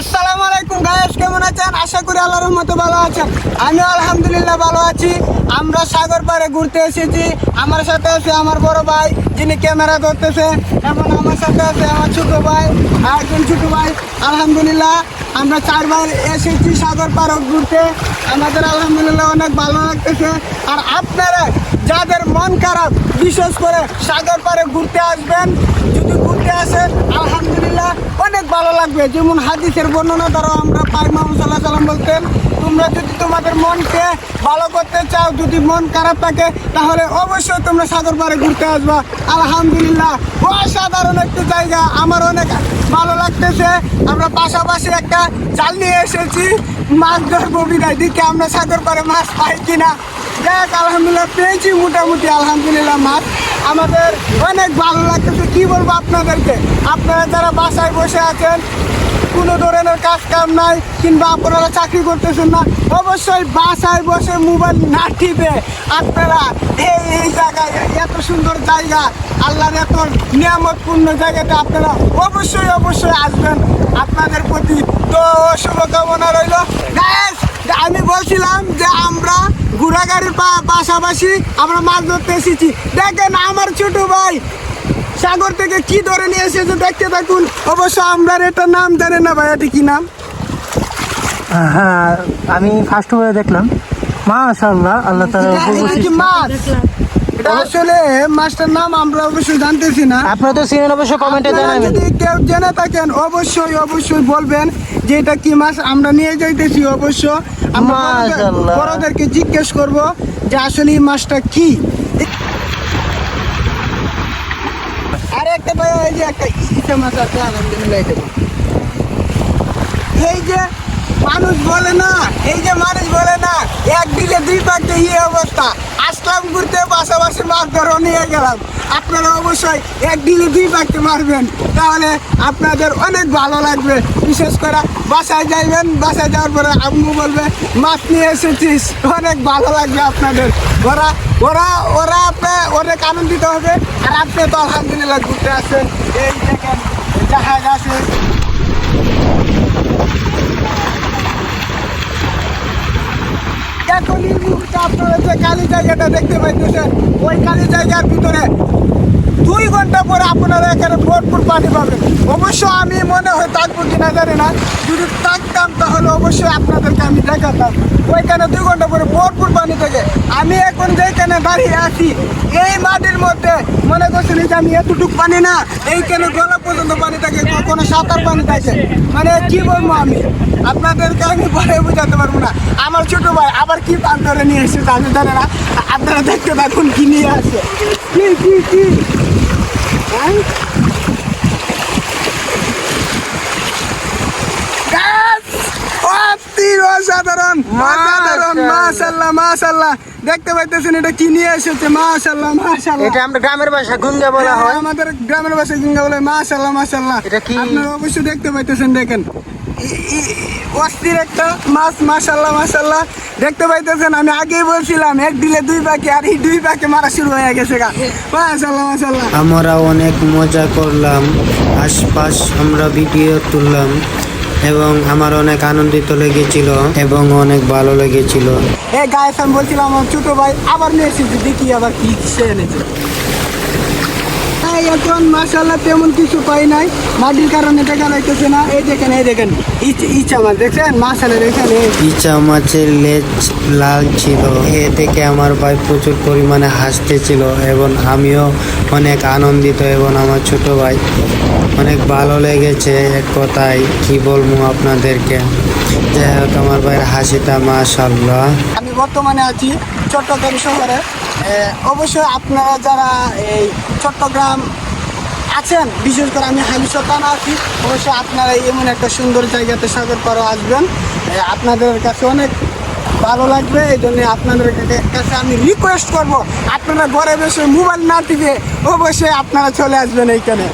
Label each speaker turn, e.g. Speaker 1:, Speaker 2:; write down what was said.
Speaker 1: আসসালামু আলাইকুম গায়েস, কেমন আছেন? আশা করি আল্লাহর রহমতে ভালো আছেন। আমি আলহামদুলিল্লাহ ভালো আছি। আমরা সাগর পাড়ে ঘুরতে এসেছি। আমার সাথে আছে আমার বড় ভাই, যিনি ক্যামেরা ধরতেছে। এবং আমার সাথে আছে আমার ছোট ভাই আর একজন ছোট ভাই। আলহামদুলিল্লাহ, আমরা চার ভাই এসেছি সাগর পাড়ে ঘুরতে। আমাদের আলহামদুলিল্লাহ অনেক ভালো লাগতেছে। আর আপনারা যাদের মন খারাপ, বিশেষ করে সাগর পাড়ে ঘুরতে আসবেন, যদি ঘুরতে আলহামদুলিল্লাহ, অনেক ভালো লাগবে। যেমন হাদিসের বর্ণনা দ্বারা আমরা পাই মোহাম্মদ সাল্লাহ সাল্লাম বলতেন, তোমরা যদি তোমাদের মনকে ভালো করতে চাও, যদি মন খারাপ থাকে, তাহলে অবশ্যই তোমরা সাগর পাড়ে ঘুরতে আসবা। আলহামদুলিল্লাহ অসাধারণ একটি জায়গা, আমার অনেক ভালো লাগতেছে। আমরা পাশাপাশি একটা জাল নিয়ে এসেছি, মাছ ধরবো বিদায়। দিকে আমরা সাগর পাড়ে মাছ পাই কিনা। দেখ, আলহামদুলিল্লাহ, পেয়েছি মোটামুটি, আলহামদুলিল্লাহ, মাছ। আমাদের অনেক ভালো লাগতেছে। কি বলব আপনাদেরকে? আপনারা যারা বাসায় বসে আছেন, কোনো ধরনের কাজ কাম নাই, কিংবা আপনারা চাকরি করতেছেন না, অবশ্যই বাসায় বসে মোবাইল না টিপে আপনারা এই এই জায়গায়, এত সুন্দর জায়গা, আল্লাহর এত নিয়ামতপূর্ণ জায়গাতে আপনারা অবশ্যই অবশ্যই আসবেন। আপনাদের প্রতি তো শুভকামনা রইল। আমি বলছিলাম যে আমরা পাশাপাশি আমরা মাছ ধরতে এসেছি। দেখেন আমার ছোট ভাই সাগর থেকে কি ধরে নিয়ে এসেছে দেখতে থাকুন। অবশ্য আমরা এটার নাম জানেন না ভাই এটি কি নাম?
Speaker 2: হ্যাঁ আমি ফার্স্ট হয়ে দেখলাম। মাশাআল্লাহ আল্লাহ তাআলা
Speaker 1: এটা- এটা মাছ? এটা আসলে মাছটার নাম আমরা অবশ্যই জানতেছি না।
Speaker 2: আপনারা তো সিনেন অবশ্য কমেন্টে জানাবেন।
Speaker 1: যদি কেউ জেনে থাকেন অবশ্যই অবশ্যই বলবেন যে এটা কি মাছ। আমরা নিয়ে যাইতেছি অবশ্য। আমরা বড়দেরকে জিজ্ঞেস করব যে আসলে এই মাছটা কি? আর একটা ভাই এই যে একটা ইসে মাছ আছে আলহামদুলিল্লাহ এই যে মানুষ বলে না এই যে মানুষ বলে না এক দিলে দুই পাকে ইয়ে অবস্থা। আসলাম ঘুরতে পাশাপাশি ধরো নিয়ে গেলাম। আপনারা অবশ্যই এক দিলে দুই পাকে মারবেন। তাহলে আপনাদের অনেক ভালো লাগবে। বিশেষ করে বাসায় যাইবেন, বাসায় যাওয়ার পরে আম্মু বলবে, মাছ নিয়ে এসেছিস। অনেক ভালো লাগবে আপনাদের। ওরা ওরা ওরা আপনি অনেক আনন্দিত হবে। আর আপনি তো আলহামদুলিল্লাহ ঘুরতে আসছেন। এই দেখেন, জাহাজ আছে। কালী জায়গাটা দেখতে পাইতেছেন, ওই কালী জায়গার ভিতরে দুই ঘণ্টা পরে আপনারা এখানে ভরপুর পানি পাবেন। অবশ্য আমি মনে হয় থাকব কিনা জানি না, যদি থাকতাম তাহলে অবশ্যই আপনাদেরকে আমি দেখাতাম। ওইখানে দুই ঘণ্টা পরে ভরপুর পানি থাকে আমি এখন দাঁড়িয়ে আছি। এই মাটির মধ্যে মনে করছেন যে আমি এতটুকু পানি না এই কেন গলা পর্যন্ত পানি থাকে কোনো সাঁতার পানি থাকে মানে কি বলব আমি? আপনাদেরকে আমি পরে বোঝাতে পারব না। আমার ছোট ভাই আবার কি পান ধরে নিয়ে এসেছে আমি জানি না। আপনারা দেখতে থাকুন কি নিয়ে আসে। কি কি কি? হ্যাঁ? অসাধারণ অসাধারণ মাশাল্লাহ মাশাল্লাহ দেখতে পাইতেছেন এটা কি নিয়ে এসেছে? মাশাল্লাহ মাশাল্লাহ
Speaker 2: এটা আমরা গ্রামের ভাষা গুঙ্গা বলা হয়
Speaker 1: হ্যাঁ, আমাদের গ্রামের ভাষায় গঙ্গা বলে মাশাল্লাহ মাশাল্লাহ
Speaker 2: এটা কি?
Speaker 1: আপনারা অবশ্যই দেখতে পাইতেছেন দেখেন। অস্থির একটা মাছ মাশাল্লাহ মাশাল্লাহ দেখতে পাইতেছেন আমি আগেই বলছিলাম এক দিলে দুই পাখি আর এই দুই পাখি মারা শুরু হয়ে গেছে গা। মাশাল্লাহ মাশাল্লাহ
Speaker 3: আমরা অনেক মজা করলাম। আশপাশ আমরা ভিডিও তুললাম। এবং আমার অনেক আনন্দিত লেগেছিল এবং অনেক ভালো লেগেছিল।
Speaker 1: এ গায়ে বলছিলাম, আমার ছোট ভাই আবার নিয়ে এসেছি, দেখি আবার কি এনেছে। এখন মাশাল্লাহ তেমন কিছু পাই নাই। মাটির কারণে দেখা যাইতেছে না। এই দেখেন এই দেখেন। ইচ- ইচ্ছা মাছ দেখছেন? মাশাল্লাহ দেখেন এই
Speaker 3: ইচা মাছের লেজ লাল ছিল। এ থেকে আমার ভাই প্রচুর পরিমাণে হাসতেছিল এবং আমিও অনেক আনন্দিত এবং আমার ছোট ভাই অনেক ভালো লেগেছে এক কথায়। কি বলব আপনাদেরকে? যাই হোক আমার ভাইয়ের হাসিটা মাশাল্লাহ
Speaker 1: আমি বর্তমানে আছি চট্টগ্রাম শহরে। অবশ্যই আপনারা যারা এই চট্টগ্রাম আছেন, বিশেষ করে আমি হালিশা থানা আছি, অবশ্যই আপনারা এমন একটা সুন্দর জায়গাতে সাগর পাড়ে আসবেন। আপনাদের কাছে অনেক ভালো লাগবে, এই জন্য আপনাদের কাছে আমি রিকোয়েস্ট করব, আপনারা ঘরে বসে মোবাইল না টিপে অবশ্যই আপনারা চলে আসবেন এইখানে।